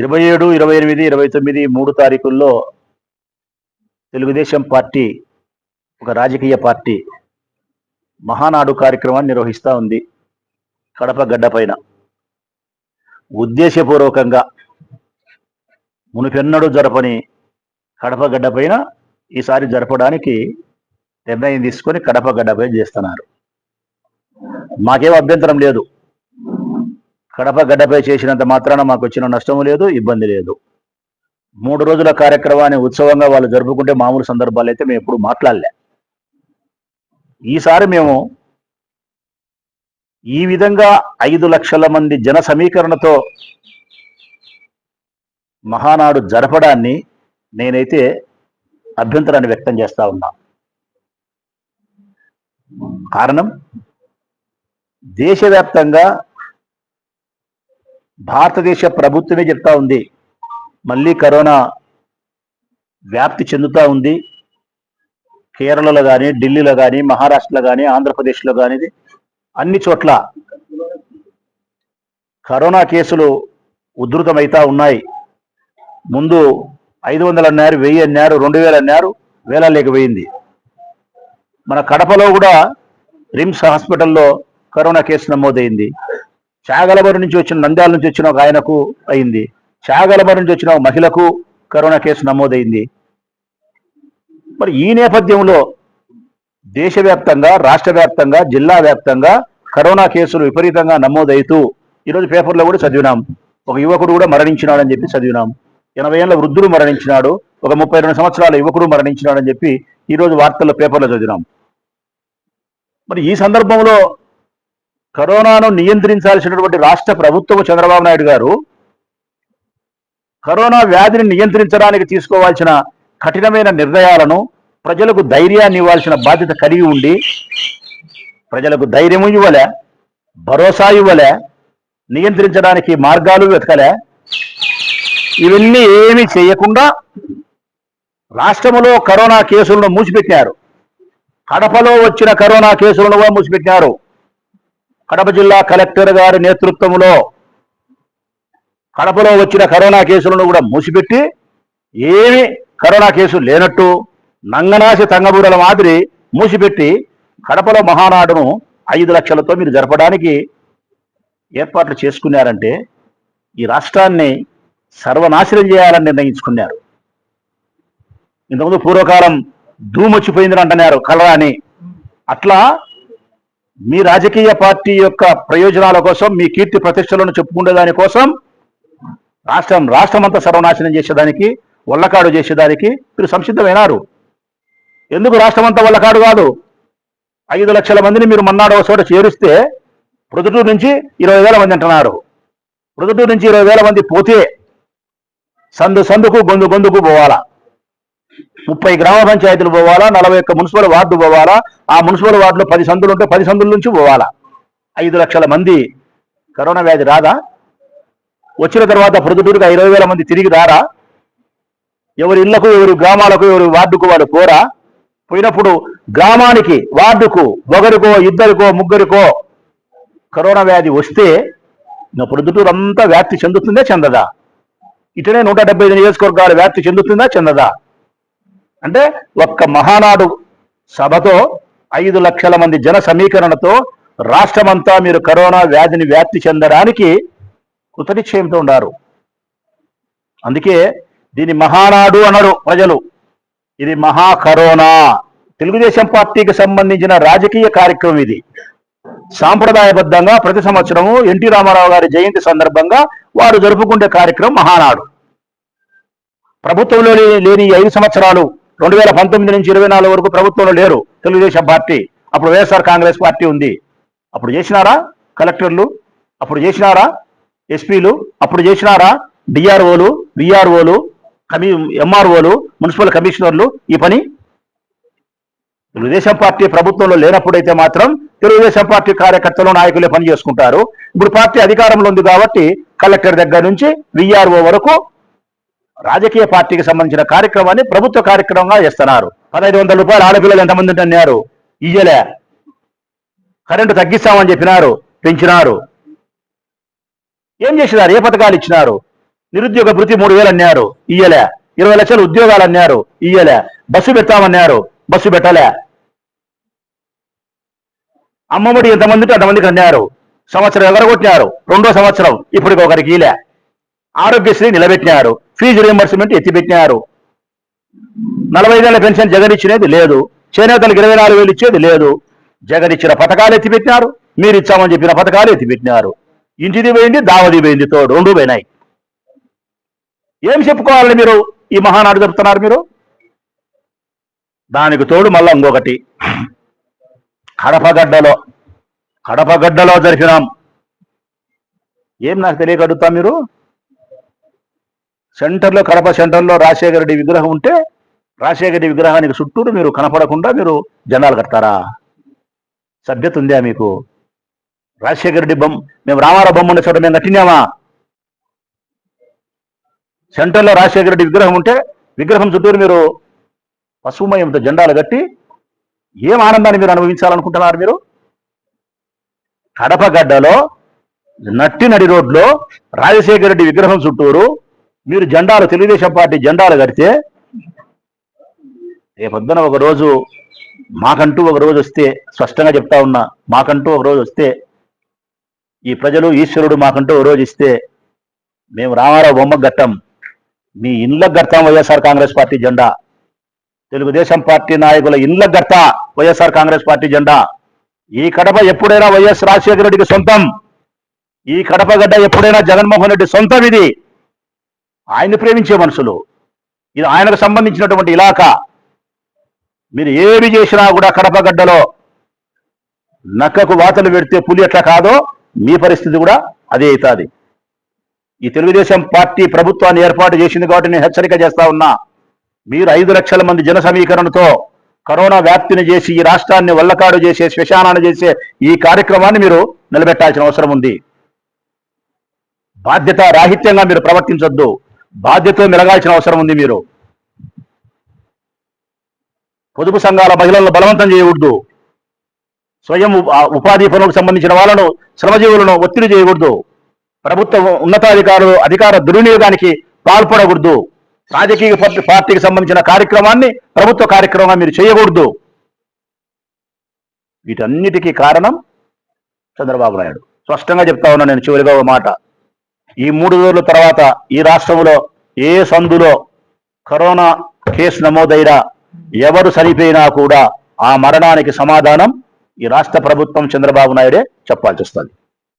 ఇరవై ఏడు ఇరవై ఎనిమిది ఇరవై తొమ్మిది మూడు తారీఖుల్లో తెలుగుదేశం పార్టీ ఒక రాజకీయ పార్టీ మహానాడు కార్యక్రమాన్ని నిర్వహిస్తూ ఉంది కడప గడ్డ పైన. ఉద్దేశపూర్వకంగా మునిపెన్నడూ జరపని కడప గడ్డ పైన ఈసారి జరపడానికి నిర్ణయం తీసుకొని కడప గడ్డపై చేస్తున్నారు. మాకేం అభ్యంతరం లేదు. కడప గడ్డపై చేసినంత మాత్రాన మాకు వచ్చిన నష్టము లేదు ఇబ్బంది లేదు. మూడు రోజుల కార్యక్రమాన్ని ఉత్సవంగా వాళ్ళు జరుపుకుంటే మామూలు సందర్భాలు అయితే మేము ఎప్పుడు మాట్లాడలే. ఈసారి మేము ఈ విధంగా ఐదు లక్షల మంది జన సమీకరణతో మహానాడు జరపడాన్ని నేనైతే అభ్యంతరాన్ని వ్యక్తం చేస్తా ఉన్నా. కారణం దేశవ్యాప్తంగా భారతదేశ ప్రభుత్వమే చెప్తా ఉంది. మళ్ళీ కరోనా వ్యాప్తి చెందుతూ ఉంది. కేరళలో కానీ ఢిల్లీలో కానీ మహారాష్ట్రలో కానీ ఆంధ్రప్రదేశ్లో కానీ అన్ని చోట్ల కరోనా కేసులు ఉధృతమవుతా ఉన్నాయి. ముందు ఐదు వందలు అన్నారు వెయ్యి అన్నారు రెండు వేలు అన్నారు వేల లేకపోయింది మన కడపలో కూడా రిమ్స్ హాస్పిటల్లో కరోనా కేసు నమోదైంది. చాగలబరి నుంచి వచ్చిన నంద్యాల నుంచి వచ్చిన ఒక ఆయనకు అయింది. చాగలబరి నుంచి వచ్చిన ఒక మహిళకు కరోనా కేసు నమోదైంది. మరి ఈ నేపథ్యంలో దేశవ్యాప్తంగా రాష్ట్ర వ్యాప్తంగా జిల్లా వ్యాప్తంగా కరోనా కేసులు విపరీతంగా నమోదవుతూ ఈరోజు పేపర్లో కూడా చదివినాం. ఒక యువకుడు కూడా మరణించినాడని చెప్పి చదివినాం. ఎనభై ఏళ్ళ వృద్ధుడు మరణించినాడు. ఒక ముప్పై రెండు సంవత్సరాల యువకుడు మరణించినాడని చెప్పి ఈరోజు వార్తల్లో పేపర్లో చదివినాం. మరి ఈ సందర్భంలో కరోనాను నియంత్రించాల్సినటువంటి రాష్ట్ర ప్రభుత్వం చంద్రబాబు నాయుడు గారు కరోనా వ్యాధిని నియంత్రించడానికి తీసుకోవాల్సిన కఠినమైన నిర్ణయాలను ప్రజలకు ధైర్యాన్ని ఇవ్వాల్సిన బాధ్యత కలిగి ఉండి ప్రజలకు ధైర్యం ఇవ్వలే భరోసా ఇవ్వలే నియంత్రించడానికి మార్గాలు వెతకలే. ఇవన్నీ ఏమీ చేయకుండా రాష్ట్రంలో కరోనా కేసులను మూసిపెట్టినారు. కడపలో వచ్చిన కరోనా కేసులను కూడా మూసిపెట్టినారు. కడప జిల్లా కలెక్టర్ గారి నేతృత్వంలో కడపలో వచ్చిన కరోనా కేసులను కూడా మూసిపెట్టి ఏమి కరోనా కేసులు లేనట్టు నంగనాసి తంగబూరల మాదిరి మూసిపెట్టి కడపలో మహానాడును ఐదు లక్షలతో మీరు జరపడానికి ఏర్పాట్లు చేసుకున్నారంటే ఈ రాష్ట్రాన్ని సర్వనాశనం చేయాలని నిర్ణయించుకున్నారు. ఇంతకుముందు పూర్వకాలం ధూమొచ్చిపోయిందని అంటున్నారు కలరా అని అట్లా మీ రాజకీయ పార్టీ యొక్క ప్రయోజనాల కోసం మీ కీర్తి ప్రతిష్టలను చెప్పుకునే దానికోసం రాష్ట్రం రాష్ట్రం అంతా సర్వనాశనం చేసేదానికి వల్లకాడు చేసేదానికి మీరు సంసిద్ధమైనారు. ఎందుకు రాష్ట్రం అంతా వల్లకాడు కాదు? ఐదు లక్షల మందిని మీరు మన్నాడు ఒక చోట చేరిస్తే ప్రొద్దుటూరు నుంచి ఇరవై వేల మంది అంటున్నారు. ప్రొద్దుటూరు నుంచి ఇరవై వేల మంది పోతే సందు సందుకు గొంతు గొంతుకు పోవాలా? ముప్పై గ్రామ పంచాయతీలు పోవాలా నలభై ఒక్క మున్సిపల్ వార్డు పోవాలా ఆ మున్సిపల్ వార్డులో పది సందులు ఉంటే పది సందుల నుంచి పోవాలా. ఐదు లక్షల మంది కరోనా వ్యాధి రాదా? వచ్చిన తర్వాత ప్రొద్దుటూరుగా ఇరవై వేల మంది తిరిగి రారా? ఎవరి ఇళ్ళకు ఎవరి గ్రామాలకు ఎవరి వార్డుకు వాడు పోరా? పోయినప్పుడు గ్రామానికి వార్డుకు ఒకరికో ఇద్దరికో ముగ్గురికో కరోనా వ్యాధి వస్తే నా ప్రొద్దుటూరు అంతా వ్యాప్తి చెందుతుందే చెందదా? ఇటనే నూట డెబ్బై ఐదు నియోజకవర్గాలు వ్యాప్తి చెందుతుందా చెందదా? అంటే ఒక్క మహానాడు సభతో ఐదు లక్షల మంది జన సమీకరణతో రాష్ట్రమంతా మీరు కరోనా వ్యాధిని వ్యాప్తి చెందడానికి కృతనిశ్చయంతో ఉన్నారు అందుకే దీని మహానాడు అనరు ప్రజలు. ఇది మహా కరోనా. తెలుగుదేశం పార్టీకి సంబంధించిన రాజకీయ కార్యక్రమం ఇది. సాంప్రదాయబద్ధంగా ప్రతి సంవత్సరము ఎన్టీ రామారావు గారి జయంతి సందర్భంగా వారు జరుపుకునే కార్యక్రమం మహానాడు. ప్రభుత్వంలో లేని ఐదు సంవత్సరాలు రెండు వేల పంతొమ్మిది నుంచి ఇరవై నాలుగు వరకు ప్రభుత్వంలో లేరు తెలుగుదేశం పార్టీ. అప్పుడు వైఎస్ఆర్ కాంగ్రెస్ పార్టీ ఉంది. అప్పుడు చేసినారా కలెక్టర్లు? అప్పుడు చేసినారా ఎస్పీలు? అప్పుడు చేసినారా డిఆర్ఓలు విఆర్ఓలు కమి ఎంఆర్ఓలు మున్సిపల్ కమిషనర్లు ఈ పని? తెలుగుదేశం పార్టీ ప్రభుత్వంలో లేనప్పుడైతే మాత్రం తెలుగుదేశం పార్టీ కార్యకర్తలు నాయకులే పని చేసుకుంటారు ఇప్పుడు పార్టీ అధికారంలో ఉంది కాబట్టి కలెక్టర్ దగ్గర నుంచి విఆర్ఓ వరకు రాజకీయ పార్టీకి సంబంధించిన కార్యక్రమాన్ని ప్రభుత్వ కార్యక్రమంగా చేస్తున్నారు. పదహైదు వందల రూపాయలు ఆడపిల్లలు ఎంతమంది అన్నారు. ఇయ్యలే. కరెంటు తగ్గిస్తామని చెప్పినారు. పెంచినారు. ఏం చేసినారు? ఏ పథకాలు ఇచ్చినారు? నిరుద్యోగ భృతి మూడు వేలు అన్నారు. ఇయ్యలే. ఇరవై లక్షలు ఉద్యోగాలు అన్నారు. ఇయ్యలే. బస్సు పెడతామన్నారు. బస్సు పెట్టలే. అమ్మఒడి ఎంతమంది అంతమందికి అన్నారు. సంవత్సరం ఎగరగొట్టినారు. రెండో సంవత్సరం. ఇప్పటికి ఒకరికి ఇలే ఆరోగ్యశ్రీ నిలబెట్టినారు. ఫీజు రియంబర్స్మెంట్ ఎత్తిపెట్టినారు. నలభై ఐదేళ్ళ పెన్షన్ జగన్ ఇచ్చినది లేదు. చేనేతలకు ఇరవై నాలుగు వేలు ఇచ్చేది లేదు. జగన్ ఇచ్చిన పథకాలు ఎత్తిపెట్టినారు. మీరు ఇచ్చామని చెప్పిన పథకాలు ఎత్తిపెట్టినారు. ఇంటిది పోయింది దావది పోయింది తోడు రెండు పోయినాయి. ఏం చెప్పుకోవాలని మీరు? ఈ మహానాడు జరుపుతున్నారు మీరు? దానికి తోడు మళ్ళా ఇంకొకటి. కడపగడ్డలో కడపగడ్డలో జరిపినాం. ఏం నాకు తెలియక అడుగుతా మీరు? సెంటర్లో కడప సెంటర్లో రాజశేఖర రెడ్డి విగ్రహం ఉంటే రాజశేఖర రెడ్డి విగ్రహానికి చుట్టూరు మీరు కనపడకుండా మీరు జెండాలు కడతారా? సభ్యత ఉందా మీకు? రాజశేఖర రెడ్డి బొమ్మ మేము రామారావు బొమ్మ ఉండే చోట మేము కట్టినామా? సెంటర్లో రాజశేఖర రెడ్డి విగ్రహం ఉంటే విగ్రహం చుట్టూరు మీరు పశుమయంతో జెండాలు కట్టి ఏం ఆనందాన్ని మీరు అనుభవించాలనుకుంటున్నారు మీరు? కడపగడ్డలో నట్టినడి నట్టి నడి రోడ్లో రాజశేఖర రెడ్డి విగ్రహం చుట్టూరు మీరు జెండాలు తెలుగుదేశం పార్టీ జెండాలు కడితే రేపొద్దున ఒక రోజు మాకంటూ ఒక రోజు వస్తే స్పష్టంగా చెప్తా ఉన్నా మాకంటూ ఒక రోజు వస్తే ఈ ప్రజలు ఈశ్వరుడు మాకంటూ ఒక రోజు ఇస్తే మేము రామారావు బొమ్మ గట్టం మీ ఇండ్ల గడతాం వైఎస్ఆర్ కాంగ్రెస్ పార్టీ జెండా. తెలుగుదేశం పార్టీ నాయకుల ఇండ్ల గడతా వైఎస్ఆర్ కాంగ్రెస్ పార్టీ జెండా. ఈ కడప ఎప్పుడైనా వైఎస్ రాజశేఖర రెడ్డికి సొంతం. ఈ కడప గడ్డ ఎప్పుడైనా జగన్మోహన్ రెడ్డి సొంతం ఇది. ఆయన్ని ప్రేమించే మనుషులు. ఇది ఆయనకు సంబంధించినటువంటి ఇలాకా మీరు ఏమి చేసినా కూడా కడపగడ్డలో నక్కకు వాతలు పెడితే పులి ఎట్లా కాదో మీ పరిస్థితి కూడా అదే అవుతుంది. ఈ తెలుగుదేశం పార్టీ ప్రభుత్వాన్ని ఏర్పాటు చేసింది కాబట్టి నేను హెచ్చరిక చేస్తా ఉన్నా. మీరు ఐదు లక్షల మంది జన సమీకరణతో కరోనా వ్యాప్తిని చేసి ఈ రాష్ట్రాన్ని వల్లకాడు చేసే శ్మశానాన్ని చేసే ఈ కార్యక్రమాన్ని మీరు నిలబెట్టాల్సిన అవసరం ఉంది. బాధ్యత రాహిత్యంగా మీరు ప్రవర్తించొద్దు. బాధ్యత మెలగాల్సిన అవసరం ఉంది మీరు. పొదుపు సంఘాల మహిళలను బలవంతం చేయకూడదు స్వయం ఉపాధి పనులకు సంబంధించిన వాళ్ళను శ్రమజీవులను ఒత్తిడి చేయకూడదు ప్రభుత్వ ఉన్నతాధికారులు అధికార దుర్వినియోగానికి పాల్పడకూడదు. రాజకీయ పార్టీ- పార్టీకి సంబంధించిన కార్యక్రమాన్ని ప్రభుత్వ కార్యక్రమంగా మీరు చేయకూడదు. వీటన్నిటికీ కారణం చంద్రబాబు నాయుడు. స్పష్టంగా చెప్తా ఉన్నా నేను చివరిగా ఒక మాట. ఈ మూడు రోజుల తర్వాత ఈ రాష్ట్రంలో ఏ సందులో కరోనా కేసు నమోదైనా ఎవరు చనిపోయినా కూడా ఆ మరణానికి సమాధానం ఈ రాష్ట్ర ప్రభుత్వం చంద్రబాబు నాయుడే చెప్పాల్సి వస్తుంది.